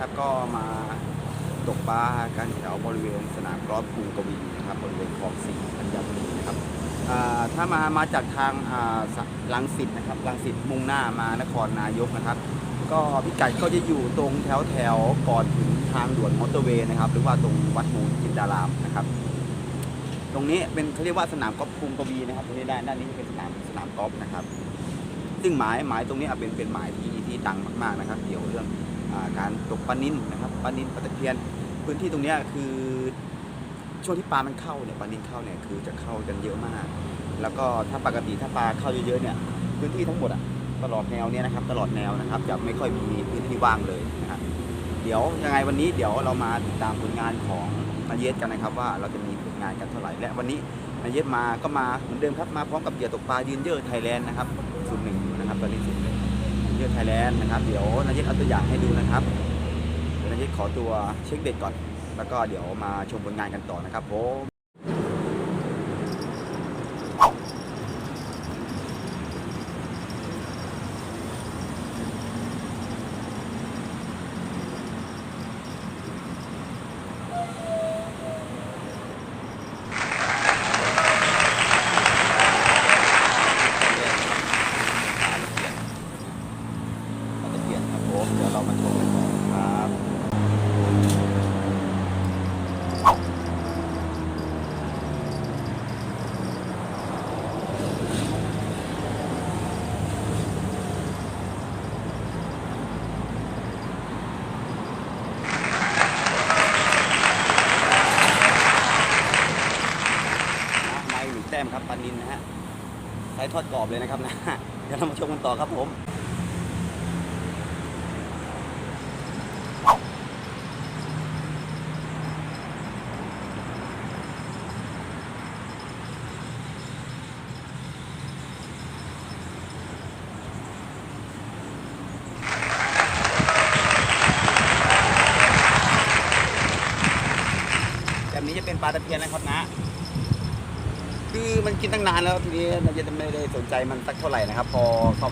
นะครับ ก็มาตกปลากันแถวบริเวณสนามกอล์ฟกรุงกวีนะครับบริเวณคลองสี่ธัญบุรีนะครับถ้ามามาจากทางลังสิตนะครับลังสิตมุ่งหน้ามานครนายกนะครับ ก็พิกัดก็จะอยู่ตรงแถวแถวก่อนถึงทางด่วนมอเตอร์เวย์นะครับ หรือว่าตรงวัดมูลจินดารามนะครับ ตรงนี้เป็นเขาเรียกว่าสนามกอล์ฟกรุงกวีนะครับตรงนี้ด้านด้านนี้เป็นสนามสนามกอล์ฟนะครับ ซึ่งหมายหมายตรงนี้อะเป็นเป็นหมายที่ที่ดังมากๆนะครับ เกี่ยวเรื่อง การตกปลานินนะครับปลานินปลาตะเพียน พื้นที่ตรงนี้คือช่วงที่ปลามันเข้าเนี่ยปลานินเข้าเนี่ยคือจะเข้ากันเยอะมาก แล้วก็ถ้าปกติถ้าปลาเข้าเยอะๆเนี่ยพื้นที่ทั้งหมดอะตลอดแนวเนี่ยนะครับตลอดแนวนะครับจะไม่ค่อยมีพื้นที่ว่างเลยนะครับเดี๋ยวยังไงวันนี้เดี๋ยวเรามาติดตามผลงานของนายเยสกันนะครับ ว่าเราจะมีผลงานกันเท่าไหร่และวันนี้นายเยสมาก็มาเหมือนเดิมครับมาพร้อมกับเหยื่อตกปลายืนเยอะไทยแลนด์นะครับศูนย์หนึ่งนะครับตอนนี้ศูนย์ ที่ยอะไทยแลนด์นะครับ เดี๋ยวนายิตเอาตัวอย่างให้ดูนะครับเดี๋ยวนายิตขอตัวเช็คเด็กก่อน แล้วก็เดี๋ยวมาชมผลงานกันต่อนะครับผมเราจะเปลี่ยนครับผมเดี๋ยวเรามาชมกันต่อครับมาอีกหนึ่งแต้มครับปลานินนะฮะใช้ทอดกรอบเลยนะครับนะเดี๋ยวเรามาชมกันต่อครับผมแบบนี้จะเป็นปลาตะเพียนนะครับนะ คือมันกินตั้งนานแล้วทีนี้นายจะไม่ได้สนใจมันสักเท่าไหร่นะครับ พอเข้า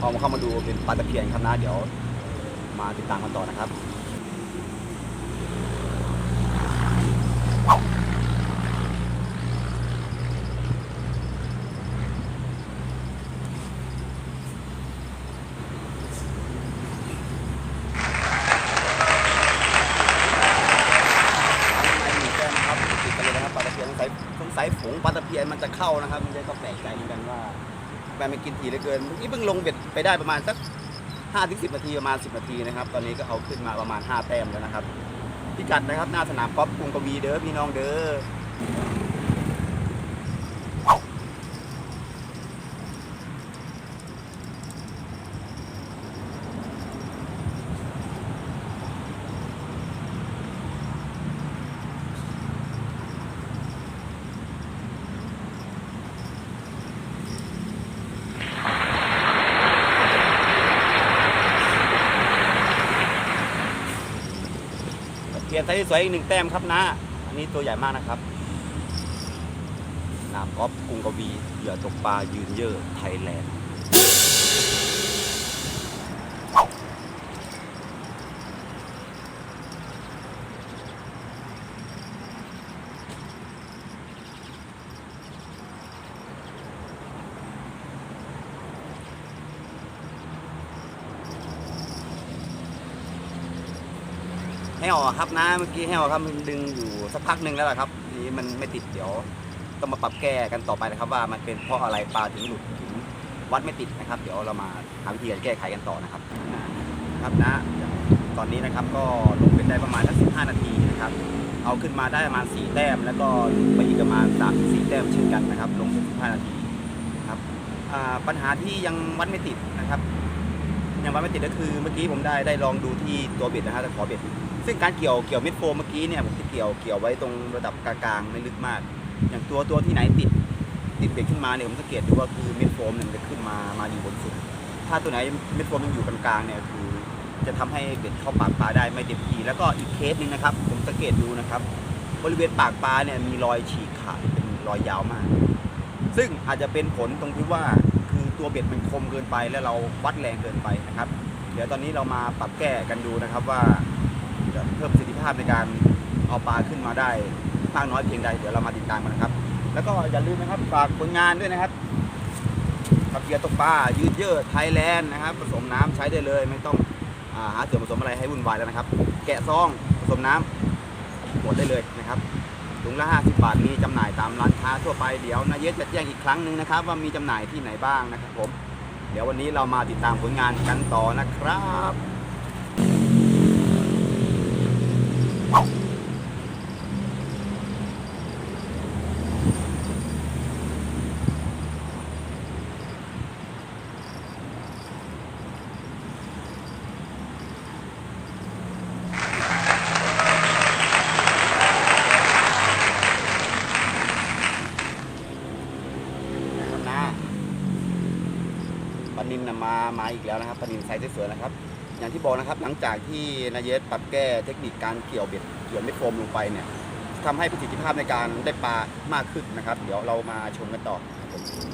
พอเข้ามาดูเป็นปลาตะเพียนครับนะเดี๋ยว มาติดตามกันต่อนะครับ ในหนึ่งแก้มนะครับติดกันเลยนะครับปลาตะเพียนสงสัยสงสัยฝูงปลาตะเพียนมัน จะเข้านะครับมันก็แปลกใจเหมือนกันว่าแม่ไม่กินทีเหลือเกินเมื่อกี้เพิ่งลงเบ็ดไปได้ประมาณสักห้าถึงสิบนาทีประมาณสิบนาทีนะครับ ตอนนี้ก็เอาขึ้นมาประมาณห้าแต้มแล้วนะครับ พิกัดนะครับหน้าสนามกอปกรุงกวีเด้อพี่น้องเด้อ ตะเพียนไซส์สวยอีกหนึ่งแต้มครับนะ อันนี้ตัวใหญ่มากนะครับนามกอฟกรุงกวีเหยื่อตกปลายืนเยอะไทยแลนด์ ครับนะเมื่อกี้ให้อครับมันดึงอยู่สักพักหนึ่งแล้วล่ะครับทีนี้มันไม่ติดเดี๋ยวต้องมาปรับแก้กันต่อไปนะครับ ว่ามันเป็นเพราะอะไรปลาถึงหลุดถึงวัดไม่ติดนะครับ เดี๋ยวเรามาหาวิธีการแก้ไขกันต่อนะครับครับนะตอนนี้นะครับก็ลงเป็นได้ประมาณสักสิบห้านาทีนะครับ เอาขึ้นมาได้ประมาณสี่แต้ม แล้วก็ลงไปอีกประมาณสามสี่แต้มเช่นกันนะครับ ลงเป็นสิบห้านาทีครับปัญหาที่ยังวัดไม่ติดนะครับ ยังวัดไม่ติดก็คือเมื่อกี้ผมได้ได้ลองดูที่ตัวเบ็ดนะฮะแต่ขอเบ็ดซึ่งการเกี่ยวเกี่ยวเม็ดโฟมเมื่อกี้เนี่ยผมจะเกี่ยวเกี่ยวไว้ตรงระดับกลางๆไม่ลึกมาก อย่างตัวตัวที่ไหนติดติดเบ็ดขึ้นมาเนี่ยผมสังเกตดูว่าคือเม็ดโฟมเนี่ยมันจะขึ้นมามาอยู่บนสุด ถ้าตัวไหนเม็ดโฟมมันอยู่กลางๆเนี่ยคือ จะทำให้เบ็ดเข้าปากปลาได้ไม่เต็มทีแล้วก็อีกเคสหนึงนะครับ ผมสังเกตดูนะครับ บริเวณปากปลาเนี่ยมีรอยฉีกขาดเป็นรอยยาวมาก ซึ่งอาจจะเป็นผลตรงที่ว่า ตัวเบ็ดมันคมเกินไป แล้วเราวัดแรงเกินไปนะครับ เดี๋ยวตอนนี้เรามาปรับแก้กันดูนะครับว่าจะเพิ่มประสิทธิภาพในการเอาปลาขึ้นมาได้มากน้อยเพียงใดเดี๋ยวเรามาติดตามกันนะครับ แล้วก็อย่าลืมนะครับฝากผลงานด้วยนะครับขับเกียร์ตกปลายืดเยืดไทยแลนด์นะครับผสมน้ำใช้ได้เลย ไม่ต้องอาหาส่วนผสมอะไรให้วุ่นวายแล้วนะครับ แกะซองผสมน้ำหมดได้เลยนะครับ งละ 50 บาทมีจำหน่ายตามร้านค้าทั่วไปเดี๋ยวนายเยสจะแจ้งอีกครั้งหนึ่งนะครับ ว่ามีจำหน่ายที่ไหนบ้างนะครับผมเดี๋ยววันนี้เรามาติดตามผลงานกันต่อนะครับนะครับนะปลา นะมามาอีกแล้วนะครับปลานินไซส์สวยๆนะครับ อย่างที่บอกนะครับ หลังจากที่นายเยสปรับแก้เทคนิคการเกี่ยวเบ็ดเกี่ยวเม็ดโฟมลงไปเนี่ยทำให้ประสิทธิภาพในการได้ปลามากขึ้นนะครับ เดี๋ยวเรามาชมกันต่อครับผม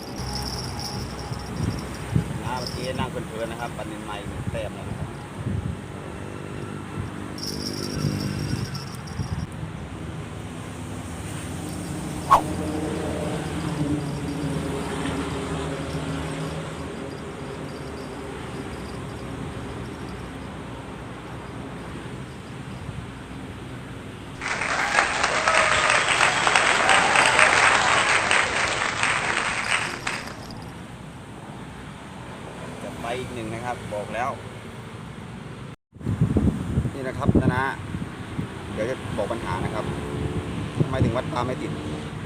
นะเมื่อกี้นั่งเพลินๆนะครับปลานินไม้หนึ่งแต้มแล้วนะครับ หนึ่งนะครับ บอกแล้ว นี่นะครับนะนะเดี๋ยวจะบอกปัญหานะครับทำไมถึงวัดปลาไม่ติด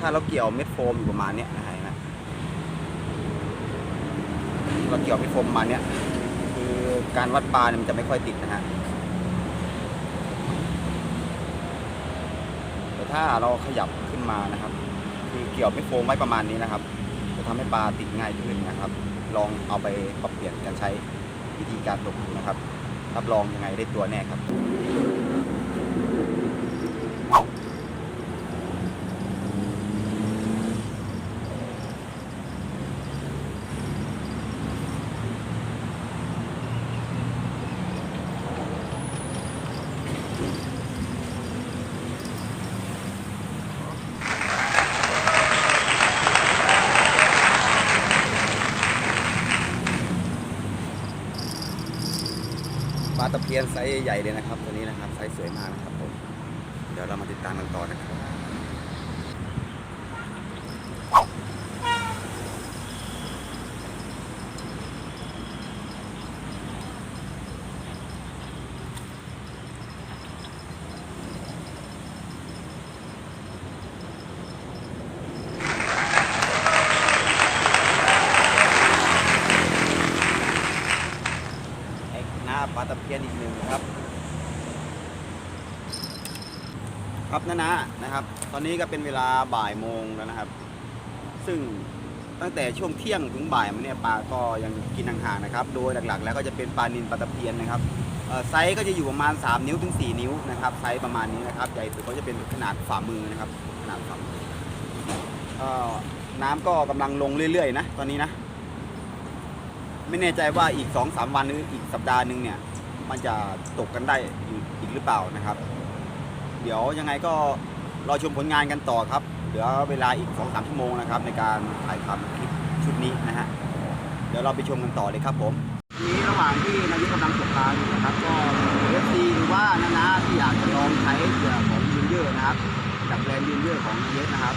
ถ้าเราเกี่ยวเม็ดโฟมอยู่ประมาณเนี้ยนะฮะเห็นไหมเราเกี่ยวเม็ดโฟมประมาณเนี้ยคือการวัดปลาเนี่ยมันจะไม่ค่อยติดนะฮะแต่ถ้าเราขยับขึ้นมานะครับ คือเกี่ยวเม็ดโฟมไว้ประมาณนี้นะครับ ทำให้ปลาติดง่ายขึ้นนะครับ ลองเอาไปปรับเปลี่ยนการใช้วิธีการตกนะครับ รับรองยังไงได้ตัวแน่ครับ เทียนไซส์ใหญ่เลยนะครับตัวนี้นะครับไซส์สวยมากนะครับผมเดี๋ยวเรามาติดตามกันต่อนะครับ ไอ้หน้าปลาตะเพียนอีกหนึ่งครับ ครับนะนะนะครับ ตอนนี้ก็เป็นเวลาบ่ายโมงแล้วนะครับ ซึ่งตั้งแต่ช่วงเที่ยงถึงบ่ายมาเนี่ยปลาก็ยังกินห่างๆนะครับ โดยหลักๆ แล้วก็จะเป็นปลานินปลาตะเพียนนะครับไซส์ก็จะอยู่ประมาณ 3 นิ้วถึง 4 นิ้วนะครับไซส์ประมาณนี้นะครับใหญ่สุดก็จะเป็นขนาดฝ่ามือนะครับ ขนาดฝ่ามือเอ่อน้ำก็กำลังลงเรื่อยๆ นะ ตอนนี้นะ ไม่แน่ใจว่าอีก2อสวันหรืออีกสัปดาห์หนึ่งเนี่ย มันจะตกกันได้อีกอีกหรือเปล่านะครับ เดี๋ยวยังไงก็รอชมผลงานกันต่อครับ เหลือเวลาอีก2อสชั่วโมงนะครับ ในการถ่ายทำคลิปชุดนี้นะฮะ เดี๋ยวเราไปชมกันต่อเลยครับผมนี้ระหว่างที่นายกกำลังตกปลาอยู่นะครับ ก็เอฟซีหรือว่านานาที่อยากจะลองใช้เสือของยืนเยอะนะครับจากแบรนด์ยืนเยอะของเยสนะครับ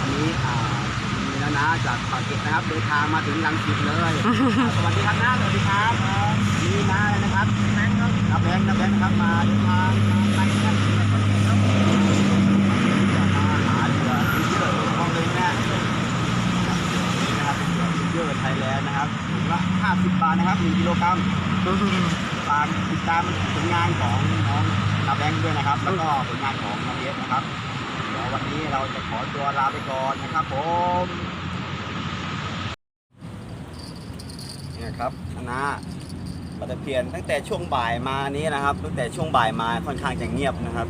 อันนี้อ่ามีนานาจากปากเกร็ดนะครับเดินทางมาถึงลังสิตเลยอ่าสวัสดีครับน้าสวัสดีครับนี่น้าเลยนะครับแบงค์ครับนับแบงค์นับแบงค์นะครับมาเดินทางมาไปกันครับมาหาเสือยืนเยอะของเลยนะ นี่นะครับเป็นเสือเยอร์ไทยแลนด์นะครับถุง ละ50 บาทนะครับ1กิโลกรัมตามติดตามผลงานของน้องนาแบงค์ด้วยนะครับ แล้วก็ผลงานของน้องเอสนะครับ เดี๋ยววันนี้เราจะขอตัวลาไปก่อนนะครับผมนี่นะครับคณะปลาตะเพียนตั้งแต่ช่วงบ่ายมานี้นะครับ ตั้งแต่ช่วงบ่ายมาค่อนข้างจะเงียบนะครับ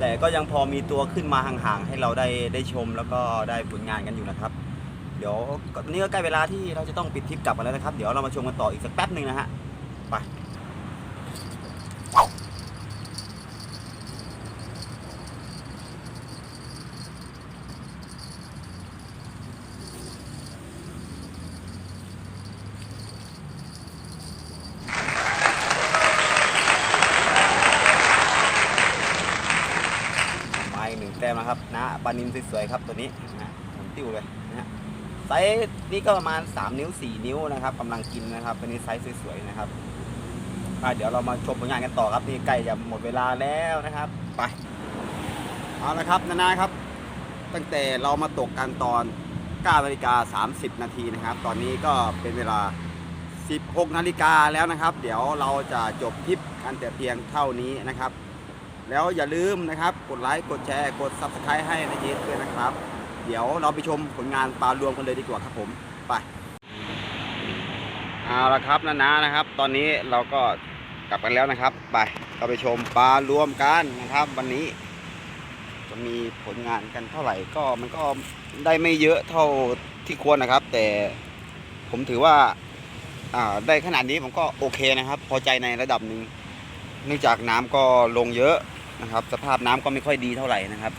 แต่ก็ยังพอมีตัวขึ้นมาห่างๆให้เราได้ได้ชมแล้วก็ได้ผลงานกันอยู่นะครับ เดี๋ยวก็นี่ก็ใกล้เวลาที่เราจะต้องปิดทริปกลับกันแล้วนะครับ เดี๋ยวเรามาชมกันต่ออีกสักแป๊บหนึ่งนะฮะ ไปมาอีกหนึ่งแต้มนะครับนะปลานินสวยๆครับตัวนี้นะฮะหมุนติ้วเลยนะฮะ ไซส์นี่ก็ประมาณ 3 นิ้ว 4 นิ้วนะครับกำลังกินนะครับตัวนี้ไซส์สวยๆนะครับเดี๋ยวเรามาชมผลงานกันต่อครับนี่ใกล้จะหมดเวลาแล้วนะครับไปเอาละครับนานาครับ ตั้งแต่เรามาตกกันตอน9นาฬิกา30 นาทีนะครับ ตอนนี้ก็เป็นเวลา 16นาฬิกาแล้วนะครับ เดี๋ยวเราจะจบทริปกันแต่เพียงเท่านี้นะครับ แล้วอย่าลืมนะครับ กดไลค์กดแชร์กด Subscribe ให้นะเยสด้วยนะครับ เดี๋ยวเราไปชมผลงานปลารวมกันเลยดีกว่าครับผมไปเอาละครับนานานะครับ ตอนนี้เราก็กลับกันแล้วนะครับ ไปเราไปชมปลารวมกันนะครับ วันนี้ จะมีผลงานกันเท่าไหร่ก็มันก็ได้ไม่เยอะเท่าที่ควรนะครับ แต่ผมถือว่าอ่าได้ขนาดนี้ผมก็โอเคนะครับ พอใจในระดับหนึ่งเนื่องจากน้ำก็ลงเยอะนะครับ สภาพน้ำก็ไม่ค่อยดีเท่าไหร่นะครับ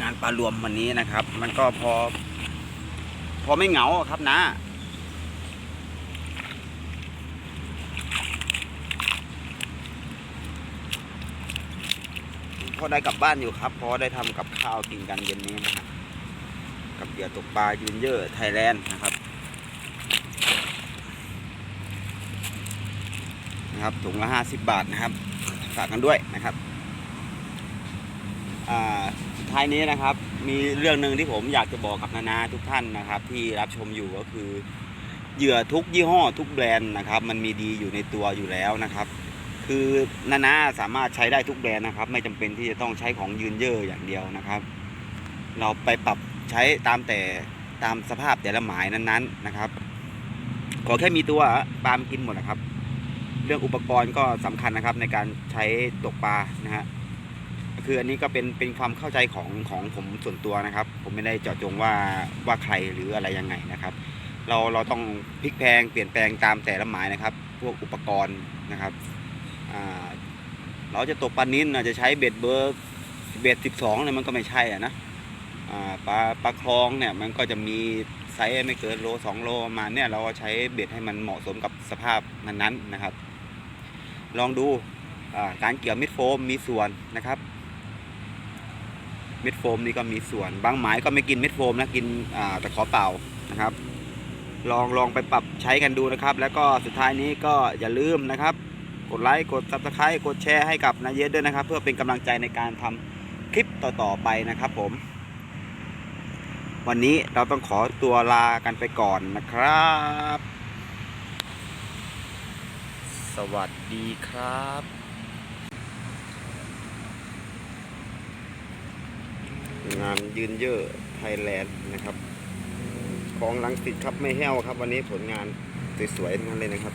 งานปลารวมวันนี้นะครับ มันก็พอ พอไม่เหงาครับนะ พอได้กลับบ้านอยู่ครับ พอได้ทำกับข้าวกินกันเย็นนี้นะครับกับเหยื่อตกปลายืนเยอะไทยแลนด์นะครับนะครับถุงละ 50 บาทนะครับฝากกันด้วยนะครับอ่า ท้ายนี้นะครับ มีเรื่องหนึ่งที่ผมอยากจะบอกกับนานาทุกท่านนะครับ ที่รับชมอยู่ก็คือเหยื่อทุกยี่ห้อทุกแบรนด์นะครับ มันมีดีอยู่ในตัวอยู่แล้วนะครับ คือนานาสามารถใช้ได้ทุกแบรนด์นะครับ ไม่จำเป็นที่จะต้องใช้ของยืนเยอะอย่างเดียวนะครับ เราไปปรับใช้ตามแต่ตามสภาพแต่ละหมายนั้นๆนะครับ ขอแค่มีตัวปลามกินหมดนะครับ เรื่องอุปกรณ์ก็สำคัญนะครับในการใช้ตกปลานะฮะ คืออันนี้ก็เป็นเป็นความเข้าใจของของผมส่วนตัวนะครับ ผมไม่ได้เจาะจงว่าว่าใครหรืออะไรยังไงนะครับ เราเราต้องพลิกแพงเปลี่ยนแปลงตามแต่ละหมายนะครับ พวกอุปกรณ์นะครับเราจะตกปลานิ้นอาจจะใช้เบ็ดเบอร์เบ็ดสิบสองเนี่ยมันก็ไม่ใช่อะนะปลาปลาคลองเนี่ยมันก็จะมีไซส์ไม่เกินโลสองโลประมาณเนี่ยเราก็ใช้เบ็ดให้มันเหมาะสมกับสภาพนั้นๆนะครับ ลองดูการเกี่ยวมิดโฟมมีส่วนนะครับ เมิดโฟมนี่ก็มีส่วน บางหมายก็ไม่กินเมิดโฟมนะกินอ่าตะขอเปล่านะครับ ลองลองไปปรับใช้กันดูนะครับ แล้วก็สุดท้ายนี้ก็อย่าลืมนะครับ กดไลค์กด subscribe กดแชร์ให้กับนายเยสด้วยนะครับ เพื่อเป็นกำลังใจในการทำคลิปต่อๆไปนะครับ ผม วันนี้เราต้องขอตัวลากันไปก่อนนะครับ สวัสดีครับ งานยืนเยอะไทยแลนด์นะครับ ของลังสิตครับไม่แห้วครับ วันนี้ผลงานสวยๆทั้งนั้นเลยนะครับ